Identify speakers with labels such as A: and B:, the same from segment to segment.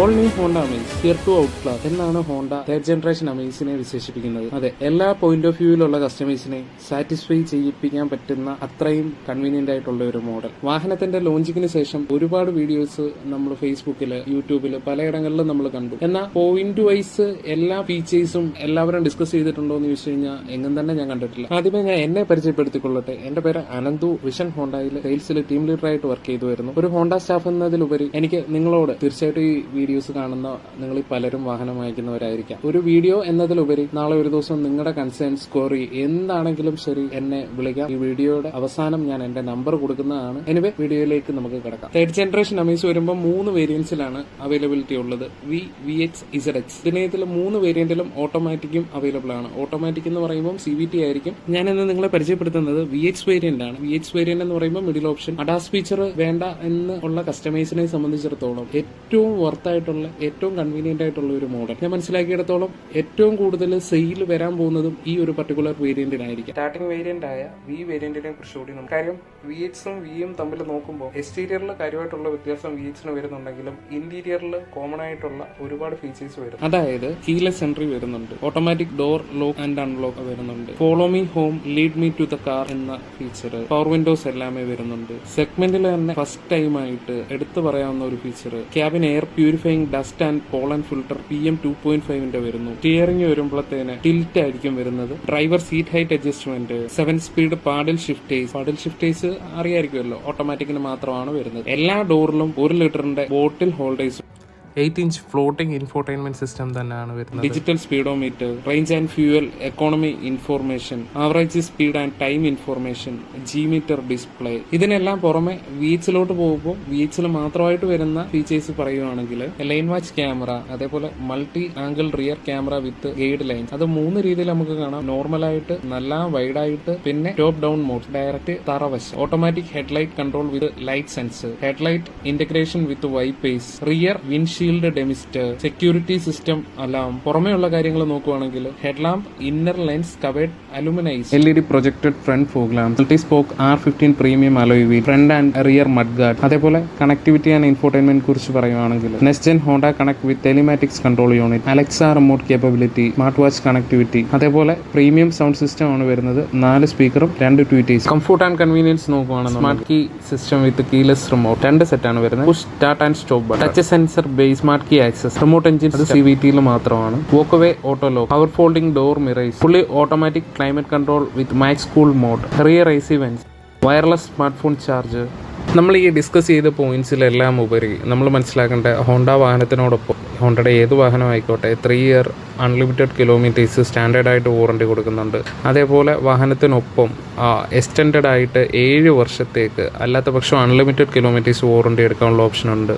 A: All new Honda Amaze here to outclass എന്നാണ് Honda third generation അമേസിനെ വിശേഷിപ്പിക്കുന്നത്. അതെ എല്ലാ പോയിന്റ് ഓഫ് വ്യൂവിലുള്ള കസ്റ്റമേഴ്സിനെ സാറ്റിസ്ഫൈ ചെയ്യിപ്പിക്കാൻ പറ്റുന്ന അത്രയും കൺവീനിയന്റ് ആയിട്ടുള്ള ഒരു മോഡൽ വാഹനത്തിന്റെ ലോഞ്ചിങ്ങിന് ശേഷം ഒരുപാട് വീഡിയോസ് നമ്മൾ ഫേസ്ബുക്കിൽ യൂട്യൂബിൽ പലയിടങ്ങളിലും നമ്മൾ കണ്ടു. എന്നാൽ പോയിന്റ് വൈസ് എല്ലാ ഫീച്ചേഴ്സും എല്ലാവരും ഡിസ്കസ് ചെയ്തിട്ടുണ്ടോ എന്ന് ചോദിച്ചു കഴിഞ്ഞാൽ എങ്ങും തന്നെ ഞാൻ കണ്ടിട്ടില്ല. ആദ്യമേ ഞാൻ എന്നെ പരിചയപ്പെടുത്തിക്കൊള്ളട്ടെ. എന്റെ പേര് അനന്തു. വിഷൻ ഹോണ്ടയിൽ സെയിൽസിൽ ടീം ലീഡർ ആയിട്ട് വർക്ക് ചെയ്തു വരുന്നു ഒരു ഹോണ്ട സ്റ്റാഫ് എന്നതിലുപരി എനിക്ക് നിങ്ങളോട് തീർച്ചയായിട്ടും ഈ വീഡിയോസ് കാണുന്ന നിങ്ങൾ പലരും വാഹനം വാങ്ങിക്കുന്നവരായിരിക്കാം. ഒരു വീഡിയോ എന്നതിലുപരി നാളെ ഒരു ദിവസം നിങ്ങളുടെ കൺസേൺസ് ക്വറി എന്താണെങ്കിലും ശരി എന്നെ വിളിക്കാം. ഈ വീഡിയോയുടെ അവസാനം ഞാൻ എന്റെ നമ്പർ കൊടുക്കുന്നതാണ്. എനിവേ വീഡിയോയിലേക്ക് നമുക്ക് കിടക്കാം. തേർഡ് ജനറേഷൻ അമീസ് വരുമ്പോൾ മൂന്ന് വേരിയൻസിലാണ് അവൈലബിലിറ്റി ഉള്ളത്. V V X Z X ഇതിനകത്തിൽ മൂന്ന് വേരിയന്റിലും ഓട്ടോമാറ്റിക്കും അവൈലബിൾ ആണ്. ഓട്ടോമാറ്റിക് എന്ന് പറയുമ്പോൾ സി വി ടി ആയിരിക്കും. ഞാൻ ഇന്ന് നിങ്ങളെ പരിചയപ്പെടുത്തുന്നത് വി എക്സ് വേരിയന്റ് ആണ് വി എക്സ് വേരിയന്റ് എന്ന് പറയുമ്പോൾ മിഡിൽ ഓപ്ഷൻ അഡാസ് ഫീച്ചർ വേണ്ട എന്ന് ഉള്ള കസ്റ്റമേഴ്സിനെ സംബന്ധിച്ചിടത്തോളം ഏറ്റവും വർത്ത് ആയിട്ടുള്ള ഏറ്റവും കൺവീനിയന്റ് ആയിട്ടുള്ള ഒരു മോഡൽ ഞാൻ മനസ്സിലാക്കിയിടത്തോളം ഏറ്റവും കൂടുതൽ സെയിൽ വരാൻ പോകുന്നതും ഈ ഒരു പർട്ടിക്കുലർ വേരിയന്റിനായിരിക്കും സ്റ്റാർട്ടിംഗ് വേരിയന്റ് ആയ വി വേരിയന്റിനെ കുറിച്ചുകൂടി നമുക്ക് കാര്യം വി എക്സും വിയും തമ്മിൽ നോക്കുമ്പോൾ എക്സ്റ്റീരിയറിൽ കാര്യമായിട്ടുള്ള വ്യത്യാസം വി എക്സിന് വരുന്നുണ്ടെങ്കിലും ഇന്റീരിയറിൽ കോമൺ ആയിട്ടുള്ള ഒരുപാട് ഫീച്ചേഴ്സ് വരും അതായത് കീലെസ് എൻട്രി വരുന്നുണ്ട്. Automatic door lock and unlock വരുന്നുണ്ട്. Follow me home lead me to the car എന്ന ഫീച്ചർ പവർ വിൻഡോസ് എല്ലാമേ വരുന്നുണ്ട്. സെഗ്മെന്റിൽ തന്നെ ഫസ്റ്റ് ടൈം ആയിട്ട് എടുത്തു പറയാവുന്ന ഒരു feature cabin air purifying dust and pollen filter P M two point ഫൈവിന്റെ വരുന്നു. സ്റ്റിയറിംഗ് വരുമ്പോഴത്തേന് ടിൽറ്റ് ആയിരിക്കും വരുന്നത്. Driver seat height adjustment seven speed paddle shifters paddle shifters അറിയായിരിക്കുമല്ലോ ഓട്ടോമാറ്റിക്കിന് മാത്രമാണ് വരുന്നത്. എല്ലാ ഡോറിലും ഒരു ലിറ്ററിന്റെ bottle holders eight inch floating infotainment system തന്നെയാണ് വരുന്നത്. Digital speedometer range and fuel economy information average speed and time information G meter display ഇതിനെല്ലാം പുറമെ വീച്ചിലോട്ട് പോകുമ്പോൾ വീച്ചിൽ മാത്രമായിട്ട് വരുന്ന ഫീച്ചേഴ്സ് പറയുകയാണെങ്കിൽ ലൈൻ വാച്ച് ക്യാമറ അതേപോലെ multi angle rear camera with guide line അത് മൂന്ന് രീതിയിൽ നമുക്ക് കാണാം. നോർമൽ ആയിട്ട് നല്ല വൈഡായിട്ട് പിന്നെ top down mode direct തറവശ്. Automatic headlight control with light sense headlight integration with wipers rear windshield demister security system alarm പുറമെയുള്ള കാര്യങ്ങൾ നോക്കുവാണെങ്കിൽ headlamp inner lens covered aluminised L E D projected front fog lamp lamp multi spoke R fifteen premium alloy wheel front and rear mud guard അതേപോലെ connectivity and infotainment കുറിച്ച് പറയുവാണെങ്കിൽ next gen Honda connect with telematics control unit Alexa remote capability smart watch connectivity അതേപോലെ premium sound system ആണ് വരുന്നത് നാല് സ്പീക്കറും രണ്ട് tweeters comfort and convenience നോക്കുവാണെങ്കിൽ smart key system with keyless remote രണ്ട് സെറ്റ് ആണ് വരുന്നത്. Push start and stop touch sensor base smart key access remote engine അത് സി വി ടിയിൽ മാത്രമാണ്. Walk away auto lock power folding door mirrors fully automatic climate control with max cool mode rear AC vents wireless smart phone charge നമ്മൾ ഈ discuss ചെയ്ത പോയിന്റ്സിലെല്ലാം ഉപരി നമ്മൾ മനസ്സിലാക്കേണ്ട Honda വാഹനത്തിനോടൊപ്പം ഹോണ്ടയുടെ ഏത് വാഹനമായിക്കോട്ടെ three year unlimited kilometres standard ആയിട്ട് വാറണ്ടി കൊടുക്കുന്നുണ്ട്. അതേപോലെ വാഹനത്തിനൊപ്പം എക്സ്റ്റൻഡ് ആയിട്ട് ഏഴ് വർഷത്തേക്ക് അല്ലാത്ത പക്ഷം അൺലിമിറ്റഡ് കിലോമീറ്റേഴ്സ് വാറണ്ടി എടുക്കാനുള്ള ഓപ്ഷൻ ഉണ്ട്.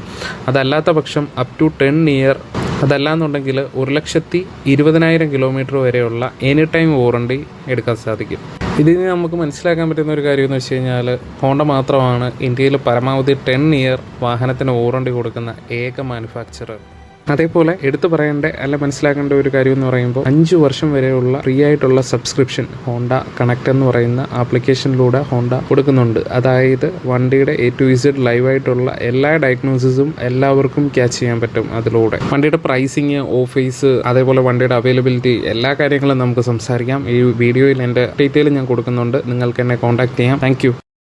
A: അതല്ലാത്ത പക്ഷം അപ് ടു ടെൻ ഇയർ അതല്ലാന്നുണ്ടെങ്കിൽ ഒരു ലക്ഷത്തി ഇരുപതിനായിരം കിലോമീറ്റർ വരെയുള്ള എനി ടൈം വാറണ്ടി എടുക്കാൻ സാധിക്കും. ഇതിൽ നിന്ന് നമുക്ക് മനസ്സിലാക്കാൻ പറ്റുന്ന ഒരു കാര്യം എന്ന് വെച്ച് കഴിഞ്ഞാൽ ഹോണ്ട മാത്രമാണ് ഇന്ത്യയിൽ പരമാവധി ടെൻ ഇയർ വാഹനത്തിന് വാറണ്ടി കൊടുക്കുന്ന ഏക മാനുഫാക്ചറർ അതേപോലെ എടുത്തു പറയേണ്ട അല്ല മനസ്സിലാക്കേണ്ട ഒരു കാര്യം എന്ന് പറയുമ്പോൾ അഞ്ച് വർഷം വരെയുള്ള ഫ്രീ ആയിട്ടുള്ള സബ്സ്ക്രിപ്ഷൻ ഹോണ്ട കണക്ട് എന്ന് പറയുന്ന ആപ്ലിക്കേഷനിലൂടെ ഹോണ്ട കൊടുക്കുന്നുണ്ട്. അതായത് വണ്ടിയുടെ എ ടു ഇസഡ് ലൈവായിട്ടുള്ള എല്ലാ ഡയഗ്നോസിസും എല്ലാവർക്കും ക്യാച്ച് ചെയ്യാൻ പറ്റും അതിലൂടെ. വണ്ടിയുടെ പ്രൈസിങ് ഓഫീസ് അതേപോലെ വണ്ടിയുടെ അവൈലബിലിറ്റി എല്ലാ കാര്യങ്ങളും നമുക്ക് സംസാരിക്കാം. ഈ വീഡിയോയിൽ എന്റെ ഡീറ്റെയിൽ ഞാൻ കൊടുക്കുന്നുണ്ട്. നിങ്ങൾക്ക് എന്നെ കോൺടാക്ട് ചെയ്യാം. താങ്ക്